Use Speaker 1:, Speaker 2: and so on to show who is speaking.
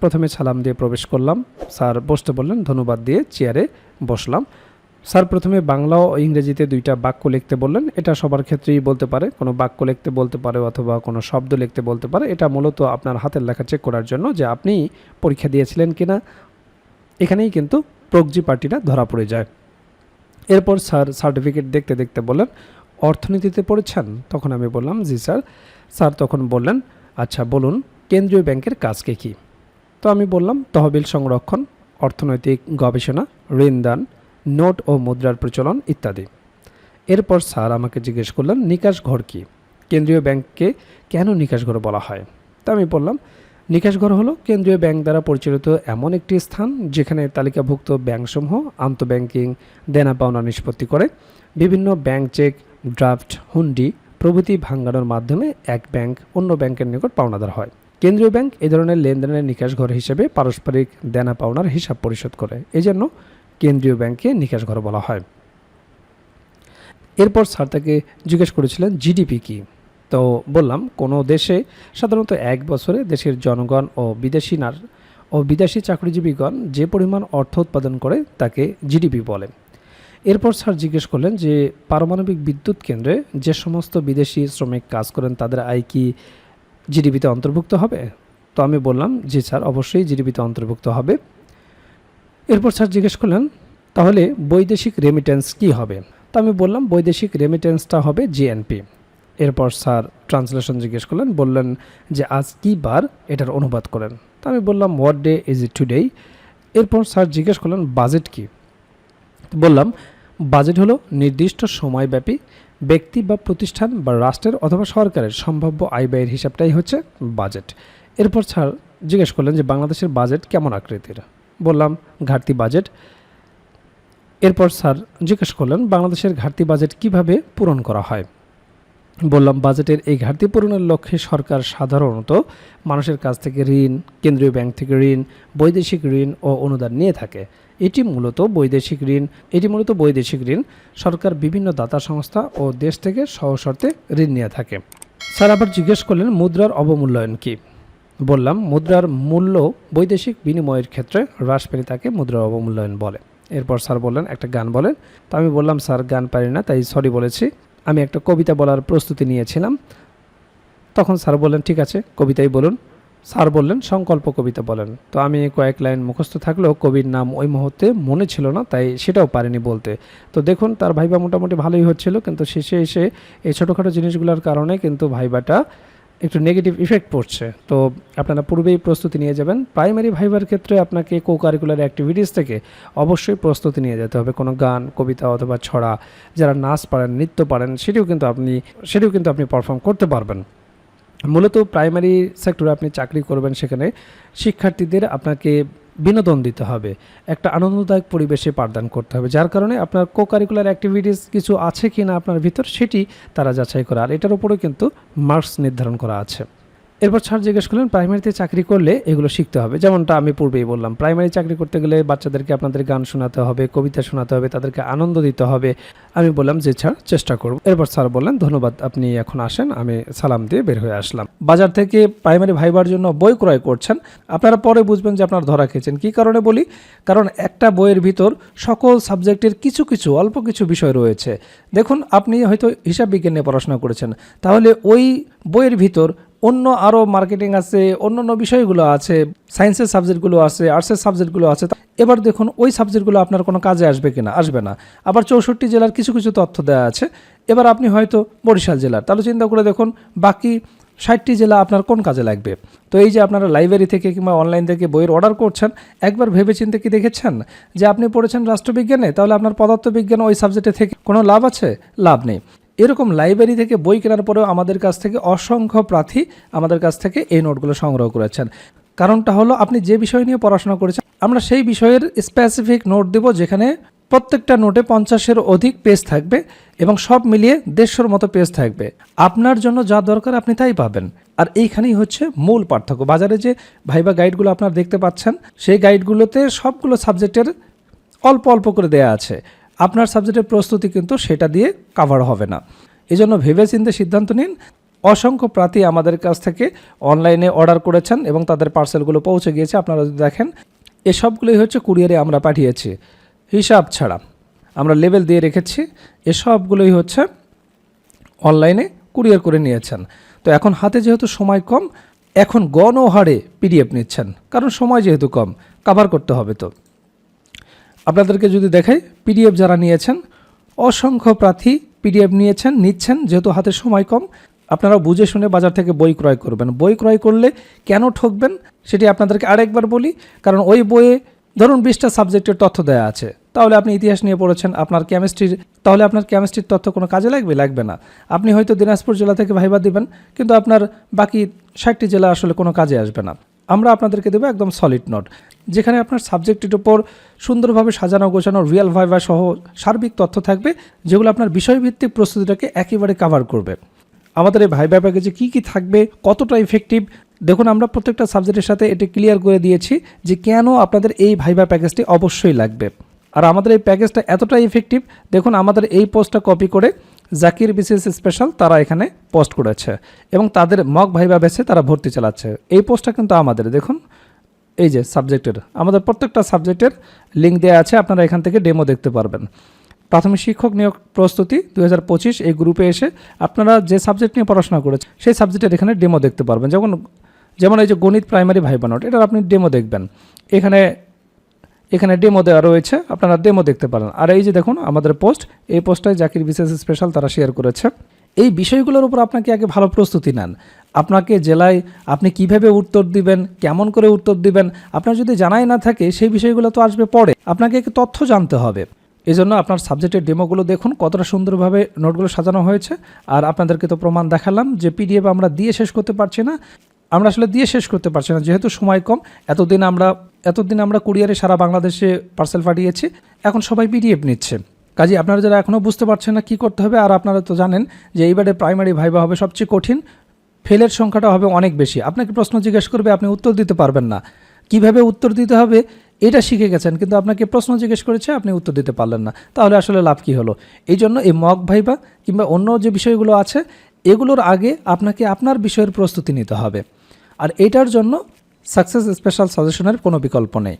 Speaker 1: প্রথমে সালাম দিয়ে প্রবেশ করলাম। স্যার বসতে বললেন, ধন্যবাদ দিয়ে চেয়ারে বসলাম। স্যার প্রথমে বাংলা ও ইংরেজিতে দুইটা বাক্য লিখতে বললেন। এটা সবার ক্ষেত্রেই বলতে পারে, কোনো বাক্য লিখতে বলতে পারে অথবা কোনো শব্দ লিখতে বলতে পারে। এটা মূলত আপনার হাতের লেখা চেক করার জন্য যে আপনি পরীক্ষা দিয়েছিলেন কিনা। এখানেই কিন্তু প্রগজি পার্টিটা ধরা পড়ে যায়। এরপর স্যার সার্টিফিকেট দেখতে দেখতে বললেন, অর্থনীতিতে পড়েছেন? তখন আমি বললাম, জি স্যার। স্যার তখন বললেন আচ্ছা বলুন, কেন্দ্রীয় ব্যাংকের কাজকে কী? তো আমি বললাম, তহবিল সংরক্ষণ, অর্থনৈতিক গবেষণা, ঋণদান, নোট ও মুদ্রার প্রচলন ইত্যাদি। এরপর স্যার আমাকে জিজ্ঞেস করলেন, নিকাশ ঘর কী? কেন্দ্রীয় ব্যাংককে কেন নিকাশ ঘর বলা হয়? তা আমি বললাম, নিকাশ ঘর হলো কেন্দ্রীয় ব্যাংক দ্বারা পরিচালিত এমন একটি স্থান যেখানে তালিকাভুক্ত ব্যাংকসমূহ আন্তঃব্যাংকিং দেনা পাওনা নিষ্পত্তি করে। বিভিন্ন ব্যাংক চেক, ড্রাফট, হুন্ডি প্রভৃতি ভাঙ্গানোর মাধ্যমে এক ব্যাংক অন্য ব্যাংকের নিকট পাওনাদার হয়। কেন্দ্রীয় ব্যাংক এ ধরনের লেনদেনের নিকাশ ঘর হিসেবে পারস্পরিক দেনা পাওনার হিসাব পরিশোধ করে। এজন্য কেন্দ্রীয় ব্যাংকে নিকাশ ঘর বলা হয়। এরপর স্যার তাকে জিজ্ঞেস করেছিলেন, জিডিপি কি? তো বললাম, কোনো দেশে সাধারণত এক বছরে দেশের জনগণ ও বিদেশি নার, ও বিদেশি চাকরিজীবীগণ যে পরিমাণ অর্থ উৎপাদন করে তাকে জিডিপি বলে। এরপর স্যার জিজ্ঞেস করলেন যে, পারমাণবিক বিদ্যুৎ কেন্দ্রে যে সমস্ত বিদেশি শ্রমিক কাজ করেন তাদের আয় কি জিডিপিতে অন্তর্ভুক্ত হবে? তো আমি বললাম, জি স্যার, অবশ্যই জিডিপিতে অন্তর্ভুক্ত হবে। এরপর স্যার জিজ্ঞেস করলেন, তাহলে বৈদেশিক রেমিটেন্স কি হবে? তো আমি বললাম, বৈদেশিক রেমিটেন্সটা হবে জিএনপি এরপর স্যার ট্রান্সলেশন জিজ্ঞেস করলেন, বললেন যে, আজ কী বার এটার অনুবাদ করেন? তো আমি বললাম what day is it today এরপর স্যার জিজ্ঞেস করলেন, বাজেট কি? বললাম, বাজেট হলো নির্দিষ্ট সময়ব্যাপী ব্যক্তি বা প্রতিষ্ঠান বা রাষ্ট্রের অথবা সরকারের সম্ভাব্য আয় ব্যয়ের হিসাবটাই হচ্ছে বাজেট। এরপর স্যার জিজ্ঞেস করলেন যে বাংলাদেশের বাজেট কেমন আকৃতির? বললাম, ঘাটতি বাজেট। এরপর স্যার জিজ্ঞেস করলেন, বাংলাদেশের ঘাটতি বাজেট কীভাবে পূরণ করা হয়? বললাম, বাজেটের এই ঘাটতি পূরণের লক্ষ্যে সরকার সাধারণত মানুষের কাছ থেকে ঋণ, কেন্দ্রীয় ব্যাংক থেকে ঋণ, বৈদেশিক ঋণ ও অনুদান নিয়ে থাকে। এটি মূলত বৈদেশিক ঋণ। এটি মূলত বৈদেশিক ঋণ। সরকার বিভিন্ন দাতা সংস্থা ও দেশ থেকে সহশর্তে ঋণ নিয়ে থাকে। স্যার আবার জিজ্ঞেস করলেন, মুদ্রার অবমূল্যায়ন কী? বললাম, মুদ্রার মূল্য বৈদেশিক বিনিময়ের ক্ষেত্রে হ্রাস পেলে তাকে মুদ্রার অবমূল্যায়ন বলে। এরপর স্যার বললেন, একটা গান বলেন। তো আমি বললাম, স্যার, গান পারি না, তাই সরি বলেছি। আমি একটা কবিতা বলার প্রস্তুতি নিয়েছিলাম। তখন স্যার বললেন, ঠিক আছে, কবিতাই বলুন। স্যার বললেন, সংকল্প কবিতা বলেন। তো আমি কয়েক লাইন মুখস্থ থাকলেও কবির নাম ওই মুহূর্তে মনে ছিল না, তাই সেটাও পারেনি বলতে। তো দেখুন, তার ভাইবা মোটামুটি ভালোই হচ্ছিল, কিন্তু শেষে এসে এই ছোটোখাটো জিনিসগুলোর কারণে কিন্তু ভাইবাটা একটু নেগেটিভ ইফেক্ট পড়ছে। তো আপনারা পূর্বেই প্রস্তুতি নিয়ে যাবেন। প্রাইমারি ভাইবার ক্ষেত্রে আপনাকে কো কারিকুলার অ্যাক্টিভিটিস থেকে অবশ্যই প্রস্তুতি নিয়ে যেতে হবে। কোনো গান, কবিতা অথবা ছড়া, যারা নাচ পারেন, নৃত্য পারেন, সেটিও কিন্তু আপনি, সেটিও কিন্তু আপনি পারফর্ম করতে পারবেন। মূলত প্রাইমারি সেক্টরে আপনি চাকরি করবেন সেখানে শিক্ষার্থীদের আপনাকে বিনোদন দিতে হবে, একটা আনন্দদায়ক পরিবেশে পাঠদান করতে হবে, যার কারণে আপনার কো কারিকুলার অ্যাক্টিভিটিস কিছু আছে কি না আপনার ভিতর সেটি তারা যাচাই করে। আর এটার উপরেও কিন্তু মার্কস নির্ধারণ করা আছে। এরপর স্যার জিজ্ঞেস করলেন প্রাইমারিতে চাকরি করলে এগুলো শিখতে হবে। যেমনটা আমি পূর্বেই বললাম প্রাইমারি চাকরি করতে গেলে বাচ্চাদেরকে আপনাদের গান শোনাতে হবে, কবিতা শোনাতে হবে, তাদেরকে আনন্দ দিতে হবে। আমি বললাম যে স্যার চেষ্টা করব। এরপর স্যার বললেন, ধন্যবাদ, আপনি এখন আসেন, আমি সালাম দিয়ে বের হয়ে আসলাম। বাজার থেকে প্রাইমারি ভাইবার জন্য বই ক্রয় করছেন। আপনারা পরে বুঝবেন যে আপনার ধরা খেয়েছেন। কী কারণে বলি? কারণ একটা বইয়ের ভিতর সকল সাবজেক্টের কিছু কিছু, অল্প কিছু বিষয় রয়েছে। দেখুন, আপনি হয়তো হিসাব বিজ্ঞান নিয়ে পড়াশোনা করেছেন, তাহলে ওই বইয়ের ভিতর অন্য আরও মার্কেটিং আছে অন্য অন্য বিষয়গুলো আছে সায়েন্সের সাবজেক্টগুলো আছে আর্টসের সাবজেক্টগুলো আছে এবার দেখুন ওই সাবজেক্টগুলো আপনার কোনো কাজে আসবে কিনা, আসবে না। আবার চৌষট্টি জেলার কিছু কিছু তথ্য দেওয়া আছে। এবার আপনি হয়তো বরিশাল জেলার, তাহলে চিন্তা করে দেখুন বাকি ষাটটি জেলা আপনার কোন কাজে লাগবে? তো এই যে আপনারা লাইব্রেরি থেকে কিংবা অনলাইন থেকে বইয়ের অর্ডার করছেন, একবার ভেবে চিন্তে কি দেখেছেন? যে আপনি পড়েছেন রাষ্ট্রবিজ্ঞানে, তাহলে আপনার পদার্থবিজ্ঞান ওই সাবজেক্টে থেকে কোনো লাভ আছে? লাভ নেই। এরকম লাইব্রেরি থেকে বই কেনার পরেও আমাদের কাছ থেকে অসংখ্য প্রার্থী আমাদের কাছ থেকে এই নোটগুলো সংগ্রহ করেছেন। কারণটা হলো আপনি যে বিষয় নিয়ে পড়াশোনা করেছেন, আমরা সেই বিষয়ের স্পেসিফিক নোট দেব যেখানে প্রত্যেকটা নোটে পঞ্চাশের অধিক পেজ থাকবে এবং সব মিলিয়ে দেড়শোর মতো পেজ থাকবে। আপনার জন্য যা দরকার আপনি তাই পাবেন। আর এইখানেই হচ্ছে মূল পার্থক্য। বাজারে যে ভাইবা গাইডগুলো আপনার দেখতে পাচ্ছেন, সেই গাইডগুলোতে সবগুলো সাবজেক্টের অল্প অল্প করে দেয়া আছে। আপনার সাবজেক্টের প্রস্তুতি কিন্তু সেটা দিয়ে কাভার হবে না। এই জন্য ভেবে চিন্তে সিদ্ধান্ত নিন, অসংখ্য প্রার্থী আমাদের কাছ থেকে অনলাইনে অর্ডার করেছেন এবং তাদের পার্সেলগুলো পৌঁছে গিয়েছে। আপনারা যদি দেখেন এসবগুলোই হচ্ছে কুরিয়ারে আমরা পাঠিয়েছি। হিসাব ছাড়া আমরা লেবেল দিয়ে রেখেছি। এসবগুলোই হচ্ছে অনলাইনে কুরিয়ার করে নিয়েছেন। তো এখন হাতে যেহেতু সময় কম, এখন গণহারে পিডিএফ নিচ্ছেন। কারণ সময় যেহেতু কম কাভার করতে হবে তো। আপনাদেরকে যদি দেখাই পিডিএফ যারা নিয়েছেন, অসংখ্য প্রার্থী পিডিএফ নিয়েছেন, নিচ্ছেন, যেহেতু হাতে সময় কম আপনারা বুঝে শুনে বাজার থেকে বই ক্রয় করবেন। বই ক্রয় করলে কেন ঠকবেন সেটি আপনাদেরকে আরেকবার বলি, কারণ ওই বইয়ে ধরুন বিশটা সাবজেক্টের তথ্য দেওয়া আছে, তাহলে আপনি ইতিহাস নিয়ে পড়েছেন, আপনার কেমিস্ট্রির তাহলে আপনার কেমিস্ট্রির তথ্য কোনো কাজে লাগবে? লাগবে না। আপনি হয়তো দিনাজপুর জেলা থেকে ভাইবা দিবেন, কিন্তু আপনার বাকি ষাটটি জেলা আসলে কোনো কাজে আসবে না। আমরা আপনাদেরকে দেবো একদম সলিড নোট যেখানে আপনার সাবজেক্টের উপর সুন্দরভাবে সাজানো গোছানো রিয়েল ভাইভা সহ সার্বিক তথ্য থাকবে, যেগুলো আপনার বিষয়ভিত্তিক প্রস্তুতিটাকে একেবারে কাভার করবে। আমাদের এই ভাইভা প্যাকেজে কী কী থাকবে, কতটা ইফেক্টিভ দেখুন আমরা প্রত্যেকটা সাবজেক্টের সাথে এটি ক্লিয়ার করে দিয়েছি যে কেন আপনাদের এই ভাইভা প্যাকেজটি অবশ্যই লাগবে। আর আমাদের এই প্যাকেজটা এতটাই ইফেক্টিভ দেখুন আমাদের এই পোস্টটা কপি করে জাকির বিসিএস স্পেশাল তারা এখানে পোস্ট করেছে এবং তাদের মগ ভাইবা বেসে তারা ভর্তি চালাচ্ছে। এই পোস্টটা কিন্তু আমাদের, দেখুন। এই যে সাবজেক্টের আমাদের প্রত্যেকটা সাবজেক্টের লিঙ্ক দেওয়া আছে, আপনারা এখান থেকে ডেমো দেখতে পারবেন। প্রাথমিক শিক্ষক নিয়োগ প্রস্তুতি দু হাজার পঁচিশ, এই গ্রুপে এসে আপনারা যে সাবজেক্ট নিয়ে পড়াশোনা করেছেন, সেই সাবজেক্টের এখানে ডেমো দেখতে পারবেন। যেমন যেমন এই যে গণিত প্রাইমারি ভাইবা নোট এটার আপনি ডেমো দেখবেন। এখানে এখানে ডেমো দেওয়া রয়েছে, আপনারা ডেমো দেখতে পারেন। আর এই যে দেখুন, আমাদের পোস্ট এই পোস্টটায় জাকির বিশেষ স্পেশাল তারা শেয়ার করেছে। এই বিষয়গুলোর উপর আপনাকে আগে ভালো প্রস্তুতি নেন। আপনাকে জেলায় আপনি কীভাবে উত্তর দিবেন, কেমন করে উত্তর দিবেন, আপনার যদি জানাই না থাকে, সেই বিষয়গুলো তো আসবে পরে। আপনাকে তথ্য জানতে হবে। এই জন্য আপনার সাবজেক্টের ডেমোগুলো দেখুন, কতটা সুন্দরভাবে নোটগুলো সাজানো হয়েছে। আর আপনাদেরকে তো প্রমাণ দেখালাম যে পিডিএফ আমরা দিয়ে শেষ করতে পারছি না। আমরা আসলে দিয়ে শেষ করতে পারছি না, যেহেতু সময় কম। এতদিন আমরা এতদিন আমরা কুরিয়ারে সারা বাংলাদেশে পার্সেল পাঠিয়েছি। এখন সবাই পিডিএফ নিচ্ছে। কাজে আপনারা যারা এখনও বুঝতে পারছেন না কী করতে হবে, আর আপনারা তো জানেন যে এইবারে প্রাইমারি ভাইবা হবে সবচেয়ে কঠিন ফেলের সংখ্যাটা হবে অনেক বেশি। আপনাকে প্রশ্ন জিজ্ঞেস করবে, আপনি উত্তর দিতে পারবেন না। কীভাবে উত্তর দিতে হবে, এটা শিখে গেছেন, কিন্তু আপনাকে প্রশ্ন জিজ্ঞেস করেছে, আপনি উত্তর দিতে পারলেন না। তাহলে আসলে লাভ কী হলো? এই জন্য এই মগ ভাইবা কিংবা অন্য যে বিষয়গুলো আছে, এগুলোর আগে আপনাকে আপনার বিষয়ের প্রস্তুতি নিতে হবে। আর এটার জন্য সাকসেস স্পেশাল সাজেশনের কোনো বিকল্প নেই।